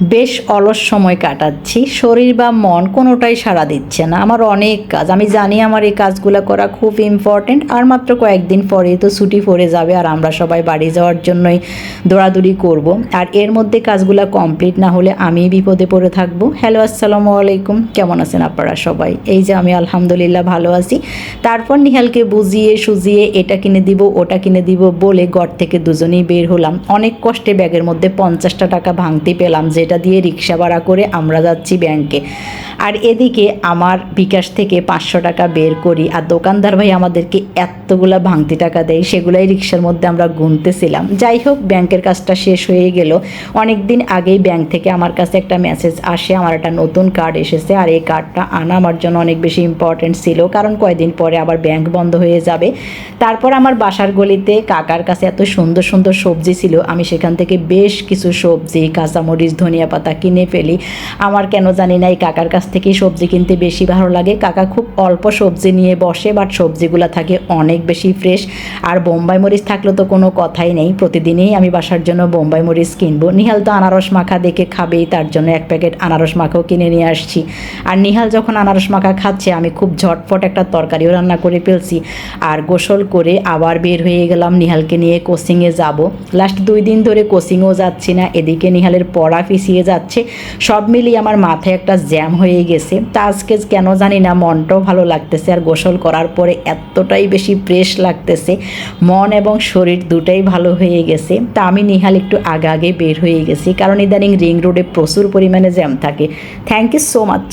বেশ অলস সময় কাটাচ্ছি, শরীর বা মন কোনোটাই সাড়া দিচ্ছে না। আমার অনেক কাজ, আমি জানি আমার এই কাজগুলো করা খুব ইম্পর্টেন্ট আর মাত্র কয়েকদিন পরেই তো ছুটি পড়ে যাবে আর আমরা সবাই বাড়ি যাওয়ার জন্যই দৌড়াদৌড়ি করব। আর এর মধ্যে কাজগুলো কমপ্লিট না হলে আমি বিপদে পড়ে থাকব। হ্যালো আসসালামু আলাইকুম। কেমন আছেন আপনারা সবাই? এই যে আমি আলহামদুলিল্লাহ ভালো আছি। তারপর নিহালকে বুঝিয়ে সুজিয়ে এটা কিনে দিব, ওটা কিনে দিব বলে ঘর থেকে দুজনেই বের হলাম। অনেক কষ্টে ব্যাগের মধ্যে পঞ্চাশটা টাকা ভাঙতে পেলাম যেটা দিয়ে রিক্সা ভাড়া করে আমরা যাচ্ছি ব্যাংকে আর এদিকে আমার বিকাশ থেকে পাঁচশো টাকা বের করি, আর দোকানদার ভাই আমাদেরকে এতগুলা ভাঙতি টাকা দেয়, সেগুলাই রিক্সার মধ্যে আমরা গুনতেছিলাম। যাই হোক ব্যাংকের কাজটা শেষ হয়ে গেল। অনেক দিন আগেই ব্যাংক থেকে আমার কাছে একটা মেসেজ আসে, আমার একটা নতুন কার্ড এসেছে, আর এই কার্ডটা আনা আমার জন্য অনেক বেশি ইম্পর্টেন্ট ছিল, কারণ কয়দিন পরে আবার ব্যাংক বন্ধ হয়ে যাবে। তারপর আমার বাসার গলিতে কাকার কাছে এত সুন্দর সুন্দর সবজি ছিল, আমি সেখান থেকে বেশ কিছু সবজি, কাঁচামরিচ ধনিয়া পাতা কিনে ফেলি। আমার কেন জানি না এই কাকার কাছ থেকেই সবজি কিনতে বেশি ভালো লাগে। কাকা খুব অল্প সবজি নিয়ে বসে বাট সবজিগুলো থাকে অনেক বেশি ফ্রেশ আর বোম্বাই মরিচ থাকলে তো কোনো কথাই নেই। প্রতিদিনই আমি বাসার জন্য বোম্বাই মরিচ কিনবো। নিহাল তো আনারস মাখা দেখে খাবেই, তার জন্য এক প্যাকেট আনারস মাখাও কিনে নিয়ে আসছি। আর নিহাল যখন আনারস মাখা খাচ্ছে, আমি খুব ঝটফট একটা তরকারিও রান্না করে ফেলছি। আর গোসল করে আবার বের হয়ে গেলাম নিহালকে নিয়ে কোচিংয়ে যাব। লাস্ট দুই দিন ধরে কোচিংও যাচ্ছি না। এদিকে নিহালের পড়া পিছিয়ে যাচ্ছে। সব মিলিয়ে আমার মাথায় একটা জ্যাম হয়ে গেছে। তা আজকে কেন জানি না, মনটাও ভালো লাগতেছে আর গোসল করার পরে এতটাই বেশি ফ্রেশ লাগতেছে। মন এবং শরীর দুটাই ভালো হয়ে গেছে। তা আমি নিহাল একটু আগে আগে বের হয়ে গেছি। কারণ ইদানিং রিং রোডে প্রচুর পরিমাণে জ্যাম থাকে। Thank you so much